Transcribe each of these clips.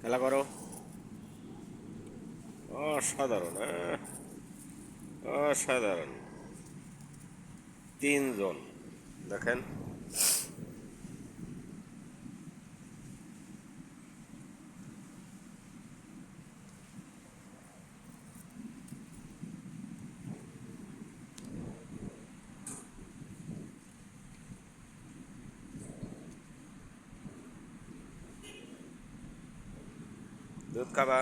খেলা করো। অসাধারণ অসাধারণ। তিনজন দেখেন। দুধ খাবা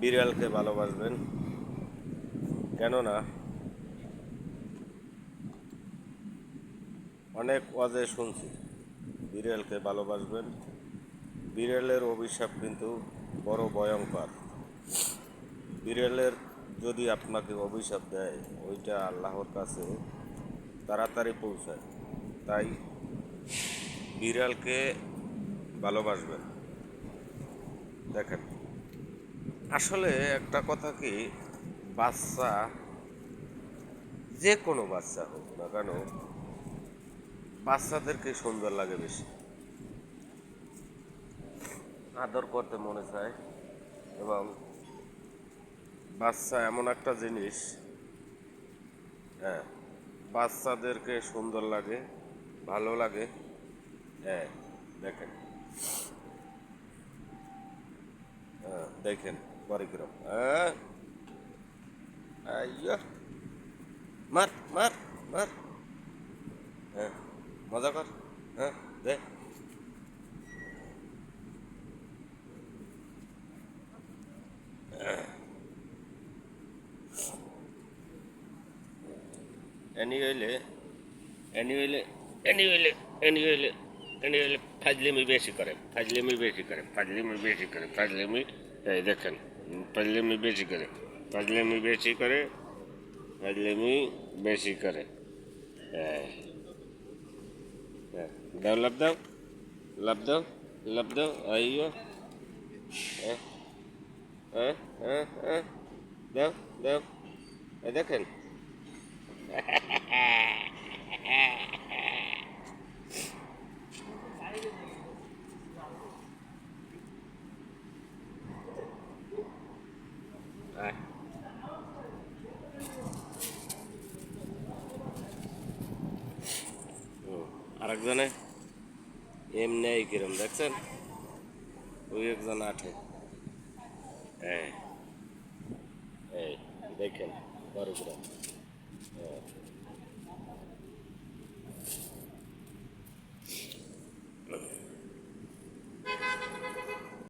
বিড়ালকে ভালোবাসবেন। কেননা অনেক ওয়াজে শুনছি, বিড়ালকে ভালোবাসবেন। বিড়ালের অভিশাপ কিন্তু বড় ভয়ঙ্কর। বিড়ালের যদি আপনাকে অভিশাপ দেয়, ওইটা আল্লাহর কাছে তাড়াতাড়ি পৌঁছায়। তাই বিড়ালকে ভালোবাসবেন। দেখেন, আসলে একটা কথা কি, বাচ্চা, যে কোনো বাচ্চা হোক না কেন, বাচ্চাদেরকে সুন্দর লাগে বেশি। আদর করতে মনে চায় এবং বাচ্চা এমন একটা জিনিস হ্যাঁ বাচ্চাদেরকে সুন্দর লাগে, ভালো লাগে হ্যাঁ দেখেন। হ্যাঁ দেখেন, পরিক্রম হ্যাঁ। মার মার মার। হ্যাঁ মজা কর হ্যাঁ দে। অ্যানুয়ালে অ্যানুয়ালে অ্যানুয়ালে অ্যানুয়ালে অ্যানুয়ালে ফাজলিমি বেশি করে ফাজলিমি বেশি করে ফাজলিমি বেশি করে ফাজলিমি এই দেখেন ফাজলিমি বেশি করে ফাজলিমি বেশি করে ফাজলিমি বেশি করে হ্যাঁ হ্যাঁ দাও লাভ দাও লাভ দাও লাভ দাও আইও হ্যাঁ হ্যাঁ হ্যাঁ হ্যাঁ দাও দাও এই দেখেন আয়। হুম, আরেকজনে? এমনি এই কিরম দেখছেন? ওই একজন আঠে হ্যাঁ। দেখেন বড়